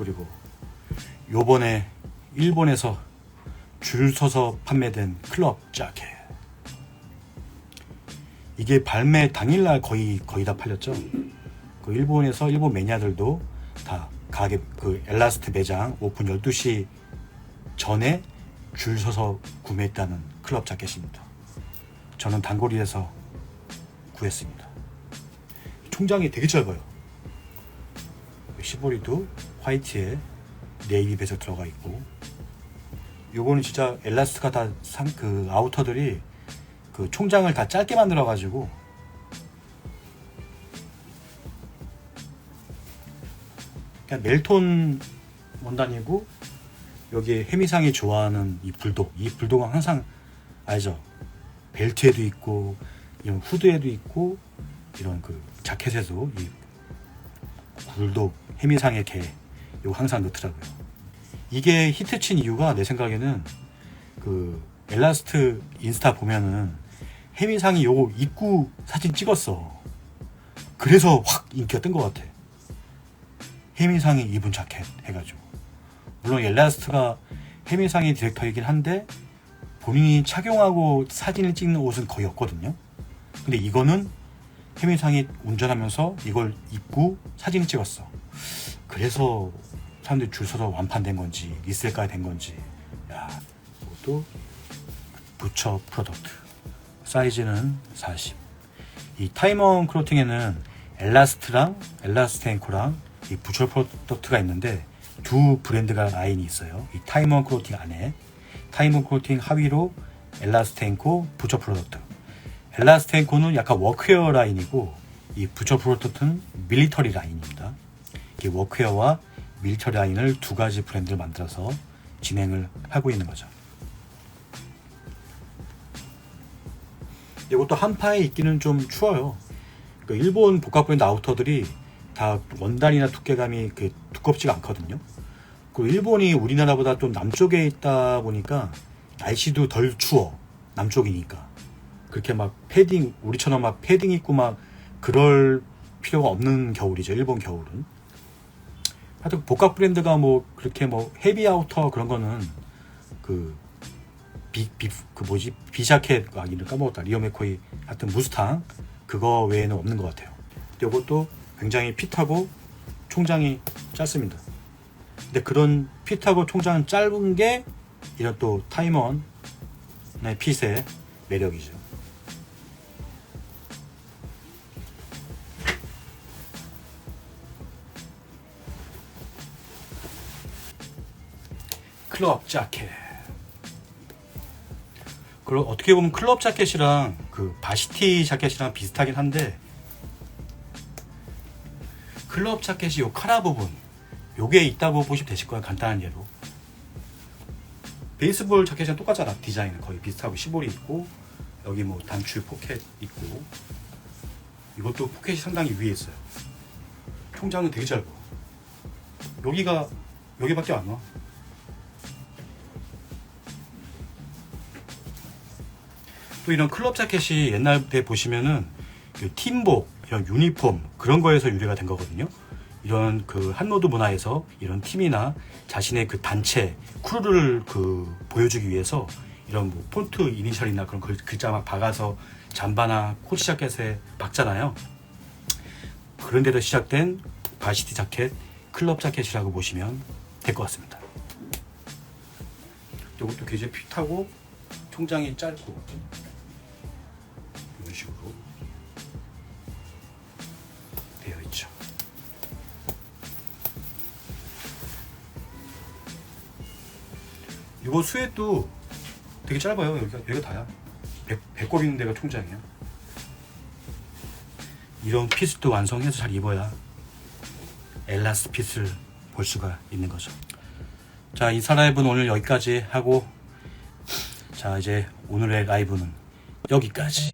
그리고 요번에 일본에서 줄 서서 판매된 클럽 자켓. 이게 발매 당일날 거의 거의 다 팔렸죠. 그 일본에서 일본 매니아들도 다 가게 그 엘라스트 매장 오픈 12시 전에 줄 서서 구매했다는 클럽 자켓입니다. 저는 단거리에서 구했습니다. 총장이 되게 짧아요. 시보리도 화이트에 네이비 베젤 들어가 있고 요거는 진짜 엘라스트가 다상그 아우터들이 그 총장을 다 짧게 만들어 가지고 그냥 멜톤 원단이고 여기에 해미상이 좋아하는 이 불독 이 불독은 항상 알죠? 벨트에도 있고 이런 후드에도 있고 이런 그 자켓에도 이 불독 해미상의 개 이거 항상 넣더라고요. 이게 히트친 이유가 내 생각에는 그 엘라스트 인스타 보면은 해미상이 요거 입구 사진 찍었어. 그래서 확 인기가 뜬 것 같아. 해미상이 입은 자켓 해가지고. 물론 엘라스트가 해미상의 디렉터이긴 한데 본인이 착용하고 사진을 찍는 옷은 거의 없거든요. 근데 이거는 해미상이 운전하면서 이걸 입고 사진을 찍었어 그래서 사람들이 줄 서서 완판된 건지 리셀까지 된 건지 야 이것도 부처 프로덕트 사이즈는 40. 이 타이먼 크로팅에는 엘라스트랑 엘라스트 앵코랑 이 부처 프로덕트가 있는데 두 브랜드가 라인이 있어요. 이 타이먼 크로팅 안에 타이먼 크로팅 하위로 엘라스트 앵코 부처 프로덕트. 엘라스트 앵코는 약간 워크웨어 라인이고 이 부처 프로덕트는 밀리터리 라인입니다. 이 워크웨어와 밀리터리 라인을 두 가지 브랜드를 만들어서 진행을 하고 있는 거죠. 이것도 한파에 입기는 좀 추워요. 그 일본 복합 브랜드 아우터들이 다 원단이나 두께감이 그 두껍지가 않거든요. 그 일본이 우리나라보다 좀 남쪽에 있다 보니까 날씨도 덜 추워. 남쪽이니까. 그렇게 막 패딩, 우리처럼 막 패딩 입고 막 그럴 필요가 없는 겨울이죠. 일본 겨울은. 하여튼 복합 브랜드가 뭐 그렇게 뭐 헤비 아우터 그런 거는 그 비, 비, 그 뭐지 비자켓 아 이름 까먹었다 리오 맥코이 하여튼 무스탕 그거 외에는 없는 것 같아요. 이것도 굉장히 핏하고 총장이 짧습니다. 근데 그런 핏하고 총장은 짧은 게 이런 또 타이먼의 핏의 매력이죠. 클럽 자켓. 그리고 어떻게 보면 클럽 자켓이랑 그 바시티 자켓이랑 비슷하긴 한데 클럽 자켓이 요 카라 부분 요게 있다고 보시면 되실 거예요 간단한 예로. 베이스볼 자켓이랑 똑같잖아 디자인은. 거의 비슷하고 시볼이 있고 여기 뭐 단추 포켓 있고. 이것도 포켓이 상당히 위에 있어요. 총장은 되게 짧고 여기가 여기밖에 안 와. 또 이런 클럽 자켓이 옛날 때 보시면은 그 팀복, 이런 유니폼 그런 거에서 유래가 된 거거든요. 이런 그 한노드 문화에서 이런 팀이나 자신의 그 단체 크루를 그 보여주기 위해서 이런 뭐 폰트 이니셜이나 그런 글, 글자 막 박아서 잠바나 코트 자켓에 박잖아요. 그런 데서 시작된 바시티 자켓, 클럽 자켓이라고 보시면 될 것 같습니다. 이것도 굉장히 핏하고 총장이 짧고 식으로 되어 있죠. 이거 스웨도 되게 짧아요. 여기가 여기가 다야. 배, 배꼽 있는 데가 총장이야. 이런 핏도 완성해서 잘 입어야 엘라스 핏을 볼 수가 있는 거죠. 자, 인사 라이브는 오늘 여기까지 하고 자, 이제 오늘의 라이브는 여기까지.